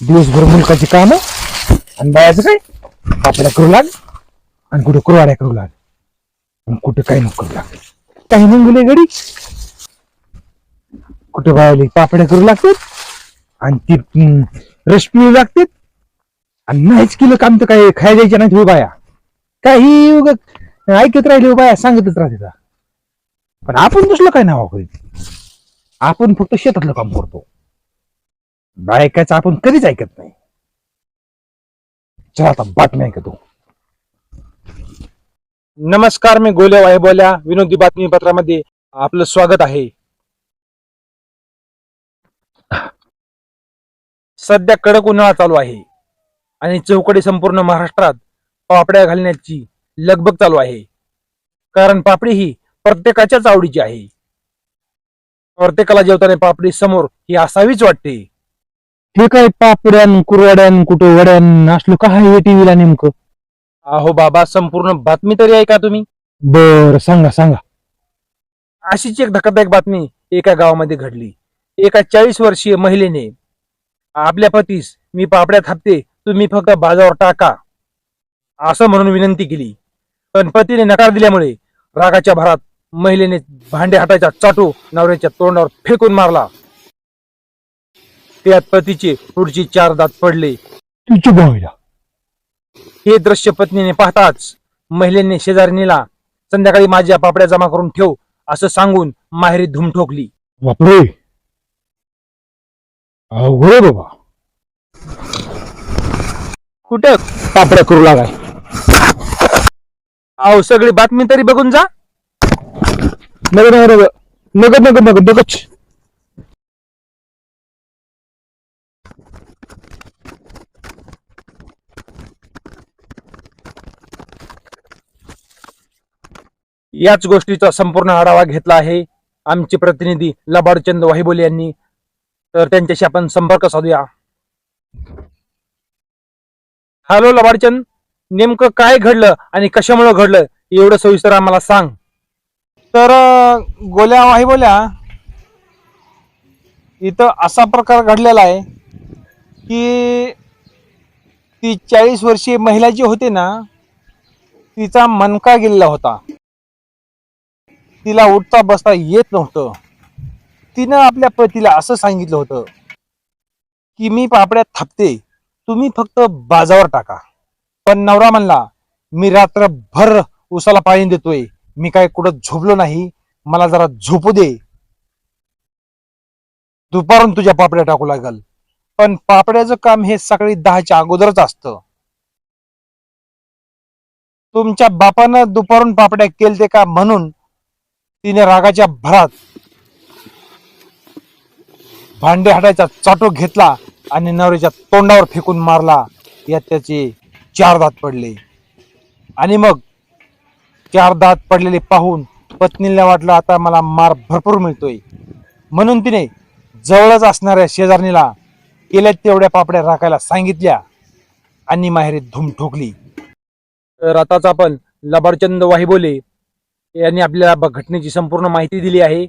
दिवसभर मुलकाची काम आणि बायाचं काय? आपल्याला करू लाग आणि कुठं कुरवाड्या करू लाग आणि कुठं काही नको करू लाग काही मुले गडी कुठं बायाले पापड्या करू लागतात आणि ती रस पिऊ लागतात आणि नाहीच केलं काम तर काय खायला द्यायच्या नाहीत हो बाया. काही उग ऐकत राहिले हो बाया सांगतच राहते पण आपण दुसरं काय नाव करीत आपण फक्त शेतातलं काम करतो. ऐकायचं आपण कधीच ऐकत नाही. चला आता बातमी ऐकतो. नमस्कार मी गोल्या वायबोल्या विनोदी बातमीपत्रामध्ये आपलं स्वागत आहे. सध्या कडक उन्हाळा चालू आहे आणि चौकडे संपूर्ण महाराष्ट्रात पापड्या घालण्याची लगबग चालू आहे. कारण पापडी ही प्रत्येकाच्याच आवडीची आहे. प्रत्येकाला जेवताना पापडी समोर ही असावीच वाटते. हे काय पापड्यान कुरवाड्यान कुठं वड्यान असलो का हे टीव्हीला नेमकं? अहो बाबा संपूर्ण बातमी तरी ऐका तुम्ही. बर सांगा सांगा. अशीच एक धक्कादायक बातमी एका गावामध्ये घडली. एका चाळीस वर्षीय महिलेने आपल्या पतीस मी पापड्या थापते तुम्ही फक्त बाजावर टाका. असं म्हणून विनंती केली. पण पतीने नकार दिल्यामुळे रागाच्या भरात महिलेने भांडे हाताचा चाटू नवऱ्याच्या तोंडावर फेकून मारला. त्यात पतीचे पुढची चार दात पडले. हे दृश्य पत्नीने पाहताच महिलेने शेजारणीला संध्याकाळी माझ्या पापड्या जमा करून ठेव असं सांगून माहेरी धूम ठोकली. बापरे. अवघड आहे बाबा. कुठं? पापड्या करू लागाय. अहो सगळी बातमी तरी बघून जा. नगर नगर नगर. नगर नगर नगच याच गोष्टीचा संपूर्ण आढावा घेतला आहे. आमचे प्रतिनिधी लबाडचंद वाहिबोले यांनी. तर त्यांच्याशी आपण संपर्क साधूया. हॅलो लबाडचंद. नेमकं काय घडलं आणि कशामुळे घडलं? एवढं सविस्तर आम्हाला सांग. तर अं, गोल्या वाहिबोल्या इथं असा प्रकार घडलेला आहे की ती चाळीस वर्षीय महिला जी होती ना तिचा मनका गेलेला होता. तिला उठता बसता येत नव्हतं. तिनं आपल्या पतीला असं सांगितलं होतं की मी पापड्या थापते तुम्ही फक्त बाजावर टाका. पण नवरा म्हणला मी रात्रभर उसाला पाणी देतोय मी काय कुठं झोपलो नाही मला जरा झोपू दे. दुपारून तुझ्या पापड्या टाकू लागल. पण पापड्याचं काम हे सकाळी दहाच्या अगोदरच असतं. तुमच्या बापानं दुपारून पापड्या केलते का म्हणून तिने रागाच्या भरात भांडे हटायचा चाटो घेतला आणि नवऱ्याच्या तोंडावर फेकून मारला. यात त्याचे चार दात पडले. आणि मग चार दात पडलेले पाहून पत्नीला वाटलं आता मला मार भरपूर मिळतोय. म्हणून तिने जवळच असणाऱ्या शेजारणीला केल्या तेवढ्या पापड्या राखायला सांगितल्या आणि माहेरी धूम ठोकली. तर आताच आपण लबाडचंद वाहिबोले यांनी आपल्याला घटनेची संपूर्ण माहिती दिली आहे.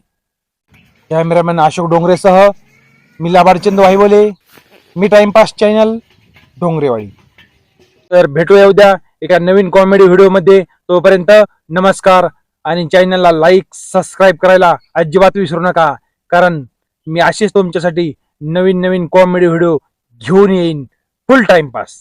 कॅमेरामॅन अशोक डोंगरेसह मी लाभारचंद वाहिवले मी टाइमपास चॅनल डोंगरेवाडी. तर भेटूया उद्या एका नवीन कॉमेडी व्हिडिओमध्ये तोपर्यंत नमस्कार आणि चॅनलला लाईक सबस्क्राईब करायला अजिबात विसरू नका. कारण मी असेच तुमच्यासाठी नवीन नवीन कॉमेडी व्हिडिओ घेऊन येईन. फुल टाइमपास